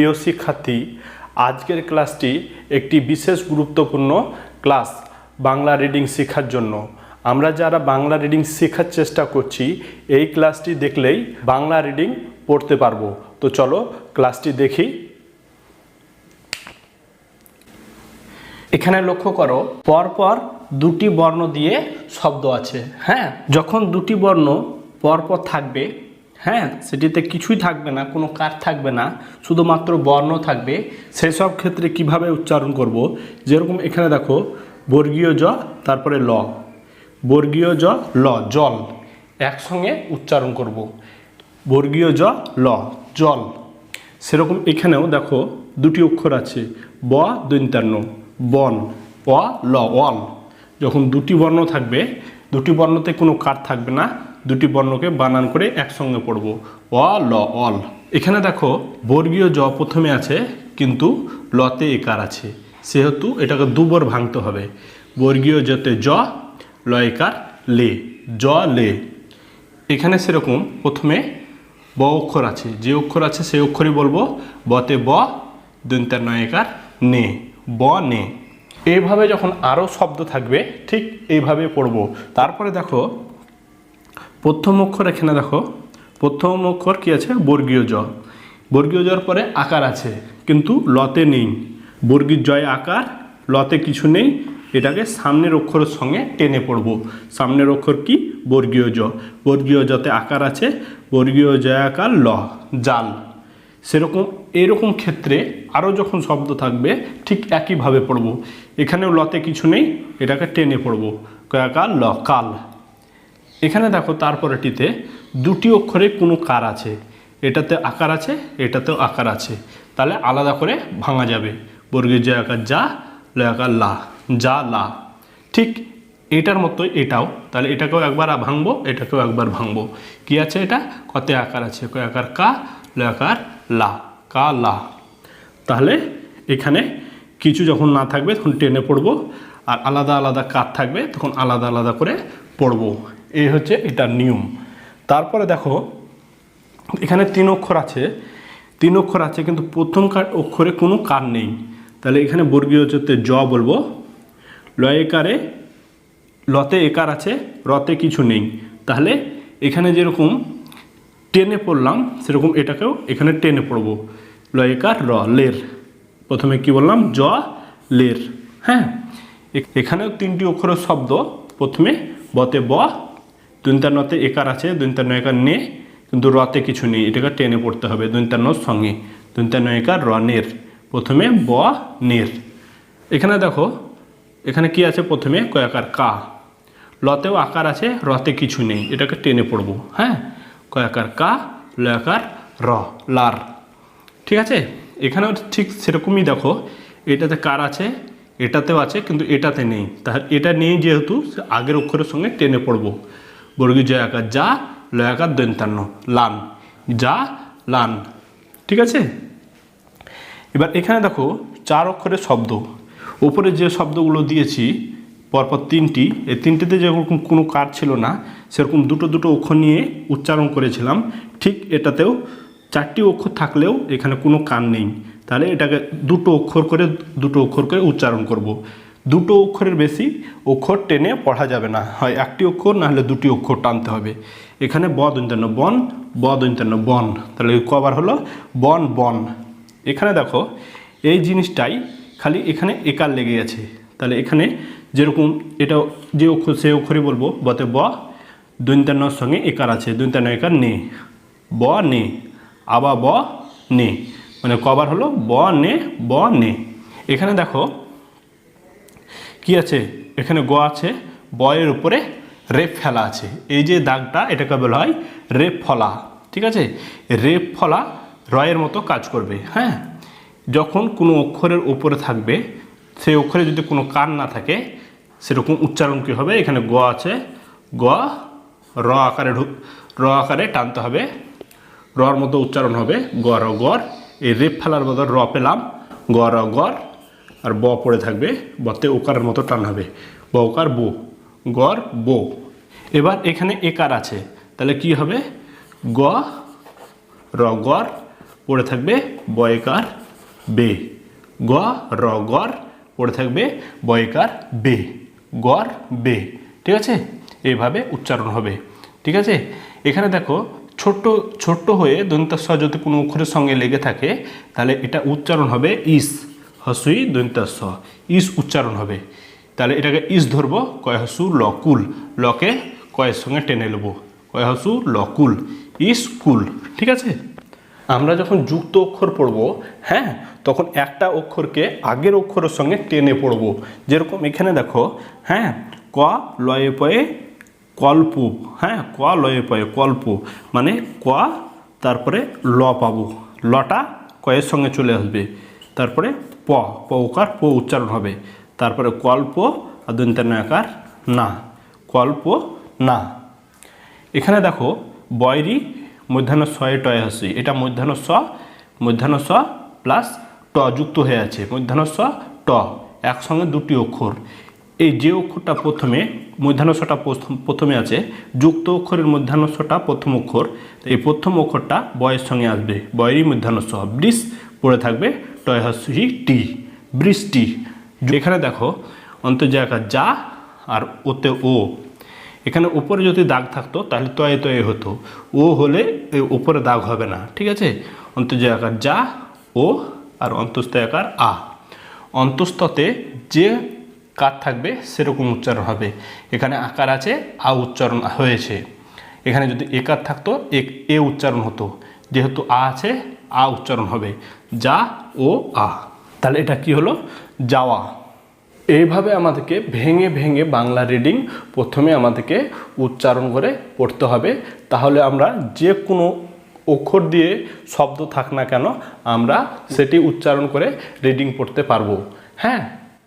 প্রিয় শিক্ষার্থী, আজকের ক্লাসটি একটি বিশেষ গুরুত্বপূর্ণ ক্লাস বাংলা রিডিং শেখার জন্য। আমরা যারা বাংলা রিডিং শেখার চেষ্টা করছি, এই ক্লাসটি দেখলেই বাংলা রিডিং পড়তে পারব। তো চলো ক্লাসটি দেখি। এখানে লক্ষ্য করো, পরপর দুটি বর্ণ দিয়ে শব্দ আছে। হ্যাঁ যখন দুটি বর্ণ পরপর থাকবে হ্যাঁ সেটিতে কিছুই থাকবে না, কোনো কার থাকবে না, শুধুমাত্র বর্ণ থাকবে। সেসব ক্ষেত্রে কীভাবে উচ্চারণ করব? যেরকম এখানে দেখো, বর্গীয় জ, তারপরে ল। বর্গীয় জ, ল, জল, একসঙ্গে উচ্চারণ করব। বর্গীয় জ, ল, জল। সেরকম এখানেও দেখো, দুটি অক্ষর আছে, ব দৈন্তান্ন বন, অ, ল, অল। যখন দুটি বর্ণ থাকবে দুটি বর্ণতে কোনো কার থাকবে না, দুটি বর্ণকে বানান করে একসঙ্গে পড়ব। অ, ল, অল। এখানে দেখো, বর্গীয় জ প্রথমে আছে, কিন্তু লতে একার আছে। সেহেতু এটাকে দুবার ভাঙতে হবে। বর্গীয় জতে জ ল একার লে। জ, লে। এখানে সেরকম প্রথমে ব অক্ষর আছে। যে অক্ষর আছে, সেই অক্ষরই বলব। বতে ব দন্তার নয়কার নে। ব, নে। এইভাবে যখন আরও শব্দ থাকবে, ঠিক এইভাবে পড়ব। তারপরে দেখো, প্রথম অক্ষর এখানে দেখো, প্রথম অক্ষর কী আছে? বর্গীয় জ। বর্গীয় জর পরে আকার আছে, কিন্তু লতে নেই। বর্গীর জয় আকার, লতে কিছু নেই। এটাকে সামনের অক্ষরের সঙ্গে টেনে পড়ব। সামনের অক্ষর কি? বর্গীয় জ। বর্গীয় জতে আকার আছে, বর্গীয় জয় আকার, ল, জাল। সেরকম এরকম ক্ষেত্রে আরও যখন শব্দ থাকবে, ঠিক একইভাবে পড়ব। এখানেও লতে কিছু নেই, এটাকে টেনে পড়ব। কয়াকাল, ল, কাল। এখানে দেখো তারপরেটিতে দুটি অক্ষরে কোনো কার আছে। এটাতে আকার আছে, এটাতেও আকার আছে। তাহলে আলাদা করে ভাঙা যাবে। বর্গের জয় আকার যা লয় আকার লা, যা, লা। ঠিক এটার মতো এটাও। তাহলে এটাকেও একবার ভাঙবো, এটাকেও একবার ভাঙবো। কি আছে এটা? কত আকার আছে। কয় আকার কা লয় আকার লা। কা লা তাহলে এখানে কিছু যখন না থাকবে, তখন টেনে পড়ব। আর আলাদা আলাদা কাত থাকবে, তখন আলাদা আলাদা করে পড়ব। এই হচ্ছে এটার নিয়ম। তারপরে দেখো, এখানে তিন অক্ষর আছে। তিন অক্ষর আছে, কিন্তু প্রথম কার অক্ষরে কোনো কার নেই। তাহলে এখানে বর্গীয় হচ্ছে জ বলব। লয়কারে লতে একার আছে, রতে কিছু নেই। তাহলে এখানে যেরকম টেনে পড়লাম, সেরকম এটাকেও এখানে টেনে পড়ব। লয়কার র, লের। প্রথমে কি বললাম? জ, লের। হ্যাঁ? এখানেও তিনটি অক্ষরের শব্দ। প্রথমে বতে ব, দন্তান্নতে একার আছে, দন্তান্ন একার নে, কিন্তু রতে কিছু নেই, এটাকে টেনে পড়তে হবে দন্তান্নর সঙ্গে। দন্তান্ন একার র, নের। প্রথমে ব, নের। এখানে দেখো, এখানে কি আছে প্রথমে? কয়াকার কা। লতেও আকার আছে, রতে কিছু নেই, এটাকে টেনে পড়ব। হ্যাঁ? কয়াকার কা, লয়াকার র, লার। ঠিক আছে? এখানেও ঠিক সেরকমই দেখো। এটাতে কার আছে? এটাতেও আছে, কিন্তু এটাতে নেই। তাহলে এটা নেই যেহেতু আগের অক্ষরের সঙ্গে টেনে পড়ব। বর্গী জয় আকার যা, লয়াকার দন্তান্ন, লান। যা, লান। ঠিক আছে? এবার এখানে দেখো চার অক্ষরের শব্দ। উপরে যে শব্দগুলো দিয়েছি পরপর তিনটি। এই তিনটিতে যেরকম কোনো কার ছিল না, সেরকম দুটো দুটো অক্ষর নিয়ে উচ্চারণ করেছিলাম। ঠিক এটাতেও চারটি অক্ষর থাকলেও এখানে কোনো কান নেই। তাহলে এটাকে দুটো অক্ষর করে, দুটো অক্ষর করে উচ্চারণ করব। দুটো অক্ষরের বেশি অক্ষর টেনে পড়া যাবে না। হয় একটি অক্ষর, না হলে দুটি অক্ষর টানতে হবে। এখানে ব দন্তান্ন বন ব দন্তান্ন বন। তাহলে কবার হলো, বন বন। এখানে দেখো, এই জিনিসটাই খালি এখানে একার লেগে আছে তাহলে এখানে যেরকম এটা যে অক্ষর সে অক্ষরই বলব। বতে ব দৈন্তান্নর সঙ্গে একার আছে। দৈন্তান্ন একার নে। ব, নে। আবা, ব, নে। মানে কবার হলো ব, নে ব, নে। এখানে দেখো কি আছে? এখানে গ আছে। বয়ের উপরে রেপ ফেলা আছে। এই যে দাগটা, এটাকে বলা হয় রেপ ফলা। ঠিক আছে? রেপ ফলা রয়ের মতো কাজ করবে। হ্যাঁ? যখন কোনো অক্ষরের উপরে থাকবে সেই অক্ষরে যদি কোনো কান না থাকে, সেরকম উচ্চারণ কী হবে? এখানে গ আছে। গ, র আকারে ঢুক, র আকারে টানতে হবে। রর মতো উচ্চারণ হবে। গ, র, গর। এই রেপ ফেলার বদল র পেলাম। গ, র, গর। আর ব পড়ে থাকবে। বতে ওকারের মতো টান হবে। ব, ওকার, বো। গর, বো। এবার এখানে একার আছে। তাহলে কি হবে? গ, র, গর। পড়ে থাকবে ব বয়কার বে। গ, র, গর। পড়ে থাকবে বয়কার বে, গর বে, ঠিক আছে? এইভাবে উচ্চারণ হবে, ঠিক আছে? এখানে দেখো, ছোট্ট ছোট্ট হয়ে দন্তাস্ব যদি কোনো অক্ষরের সঙ্গে লেগে থাকে, তাহলে এটা উচ্চারণ হবে ইস, হসুই দন্তাস্ব ইস উচ্চারণ হবে, তাহলে এটাকে ইস ধরবো, কয় হসু লকুল। লকে কয়ের সঙ্গে টেনে নেব, কয় হসু লকুল, ইস কুল, ঠিক আছে? আমরা যখন যুক্ত অক্ষর পড়ব হ্যাঁ? তখন একটা অক্ষরকে আগের অক্ষরের সঙ্গে টেনে পড়ব। যেরকম এখানে দেখো হ্যাঁ ক লয়ে পয়ে কল্প হ্যাঁ ক লয়ে পয়ে কল্প মানে ক, তারপরে ল পাবো। লটা কয়ের সঙ্গে চলে আসবে। তারপরে প প উকার, প উচ্চারণ হবে। তারপরে কল্প আর দন্তান্নয়াকার না। কল্প, না। এখানে দেখো, বয়রি মধ্যাহ্ন ছয়ে টয় হাসি এটা মধ্যাহ্ন স মধ্যাহ্ন স প্লাস ট যুক্ত হয়ে আছে মধ্যাহ্নস্ব ট, একসঙ্গে দুটি অক্ষর। এই যে অক্ষরটা প্রথমে মধ্যাহ্ন সটা প্রথম- আছে, যুক্ত অক্ষরের মধ্যাহ্নস্বটা প্রথম অক্ষর। এই প্রথম অক্ষরটা বয়ের সঙ্গে আসবে বয়েরই মধ্যাহ্ন স বৃষ পড়ে থাকবে টয় হাসি টি। বৃষ্টি এখানে দেখো অন্তর্জায়গা যা আর ওতে ও। এখানে উপরে যদি দাগ থাকতো, তাহলে তয়ে তয়ে হতো। ও হলে উপরে দাগ হবে না, ঠিক আছে? অন্তর্জয় আকার যা, ও আর অন্তস্থ আকার আ। অন্তস্থতে যে কার থাকবে, সেরকম উচ্চারণ হবে। এখানে আকার আছে, আ উচ্চারণ হয়েছে। এখানে যদি একার থাকতো এক এ উচ্চারণ হতো। যেহেতু আ আছে, আ উচ্চারণ হবে। যা, ও, আ। তাহলে এটা কি হলো? যাওয়া। এইভাবে আমাদেরকে ভেঙে ভেঙে বাংলা রিডিং প্রথমে আমাদেরকে উচ্চারণ করে পড়তে হবে। তাহলে আমরা যে কোনো অক্ষর দিয়ে শব্দ থাক না কেন আমরা সেটি উচ্চারণ করে রিডিং পড়তে পারব। হ্যাঁ?